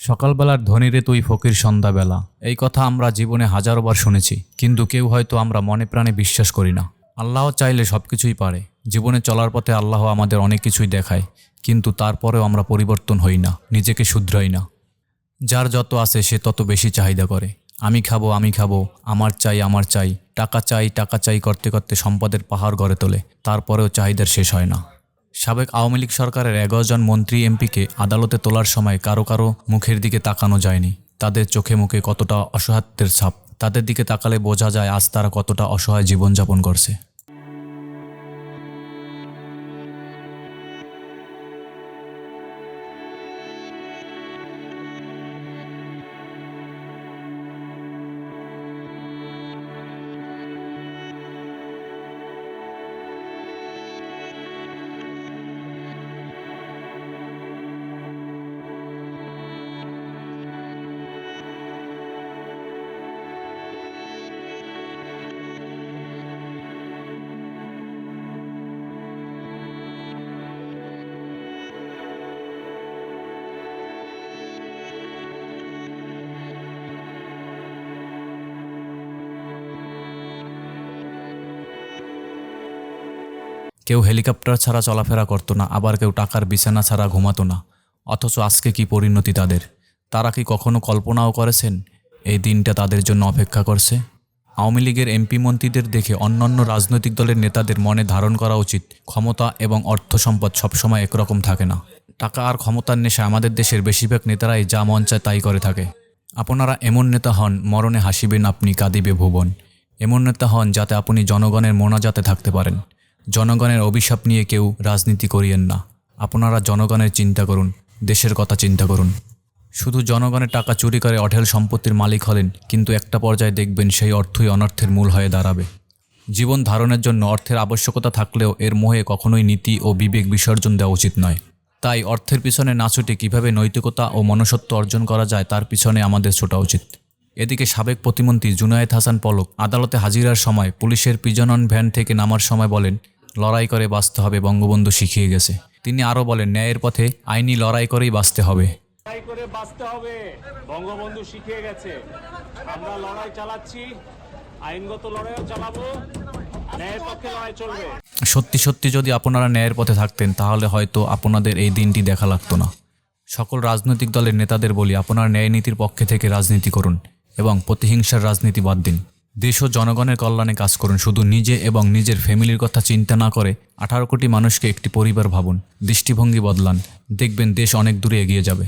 সকালবেলার ধনীরে তুই ফকির সন্ধ্যাবেলা। এই কথা আমরা জীবনে হাজারোবার শুনেছি, কিন্তু কেউ হয়তো আমরা মনে প্রাণে বিশ্বাস করি না। আল্লাহ চাইলে সব কিছুই পারে। জীবনে চলার পথে আল্লাহ আমাদের অনেক কিছুই দেখায়, কিন্তু তারপরেও আমরা পরিবর্তন হই না, নিজেকে শুধরাই না। যার যত আছে সে তত বেশি চাহিদা করে। আমি খাব আমি খাব, আমার চাই আমার চাই, টাকা চাই টাকা চাই করতে করতে সম্পদের পাহাড় গড়ে তোলে, তারপরেও চাহিদার শেষ হয় না। সাবেক আওয়ামী লীগ সরকারের এগারো জন মন্ত্রী এমপিকে আদালতে তোলার সময় কারও কারও মুখের দিকে তাকানো যায়নি। তাদের চোখে মুখে কতটা অসহায়ত্বের ছাপ, তাদের দিকে তাকালে বোঝা যায় আজ তারা কতটা অসহায় জীবনযাপন করছে। কেউ হেলিকপ্টার ছাড়া চলাফেরা করতো না, আবার কেউ টাকার বিছানা ছাড়া ঘুমাতো না। অথচ আজকে কি পরিণতি তাদের? তারা কি কখনো কল্পনাও করেছেন এই দিনটা তাদের জন্য অপেক্ষা করছে? আওয়ামী লীগের এমপি মন্ত্রীদের দেখে অন্যান্য রাজনৈতিক দলের নেতাদের মনে ধারণ করা উচিত, ক্ষমতা এবং অর্থ সম্পদ সবসময় একরকম থাকে না। টাকা আর ক্ষমতার নেশা আমাদের দেশের বেশিরভাগ নেতারাই যা মন চায় তাই করে থাকে। আপনারা এমন নেতা হন, মরণে হাসিবেন আপনি, কাঁদিবে ভুবন। এমন নেতা হন যাতে আপনি জনগণের মোনাজাতে থাকতে পারেন। জনগণের অভিশাপ নিয়ে কেউ রাজনীতি করিয়েন না। আপনারা জনগণের চিন্তা করুন, দেশের কথা চিন্তা করুন। শুধু জনগণের টাকা চুরি করে অঢেল সম্পত্তির মালিক হলেন, কিন্তু একটা পর্যায়ে দেখবেন সেই অর্থই অনর্থের মূল হয়ে দাঁড়াবে। জীবন ধারণের জন্য অর্থের আবশ্যকতা থাকলেও এর মোহে কখনোই নীতি ও বিবেক বিসর্জন দেওয়া উচিত নয়। তাই অর্থের পিছনে না ছুটে কীভাবে নৈতিকতা ও মনুষ্যত্ব অর্জন করা যায় তার পিছনে আমাদের ছোটা উচিত। এদিকে সাবেক প্রতিমন্ত্রী জুনায়েদ হাসান পলক আদালতে হাজিরার সময় পুলিশের পিজনন ভ্যান থেকে নামার সময় বলেন লড়াই করে বাঁচতে হবে বঙ্গবন্ধু শিখিয়ে গেছে। তিনি আরও বলেন ন্যায়ের পথে আইনি লড়াই করেই বাঁচতে হবে। লড়াই করে বাঁচতে হবে। বঙ্গবন্ধু শিখিয়ে গেছে। আমরা লড়াই চালাচ্ছি আইনগত লড়াইও চালাবো ন্যায়ের পক্ষে লড়াই চলবে। সত্যি সত্যি যদি আপনারা ন্যায়ের পথে থাকতেন তাহলে হয়তো আপনাদের এই দিনটি দেখা লাগতো না। সকল রাজনৈতিক দলের নেতাদের বলি আপনারা ন্যায় নীতির পক্ষে থেকে রাজনীতি করুন এবং প্রতিহিংসার রাজনীতি বাদ দিন। দেশ ও জনগণের কল্যাণে কাজ করুন। শুধু নিজে এবং নিজের ফ্যামিলির কথা চিন্তা না করে আঠারো কোটি মানুষকে একটি পরিবার ভাবুন। দৃষ্টিভঙ্গি বদলান। দেখবেন দেশ অনেক দূরে এগিয়ে যাবে।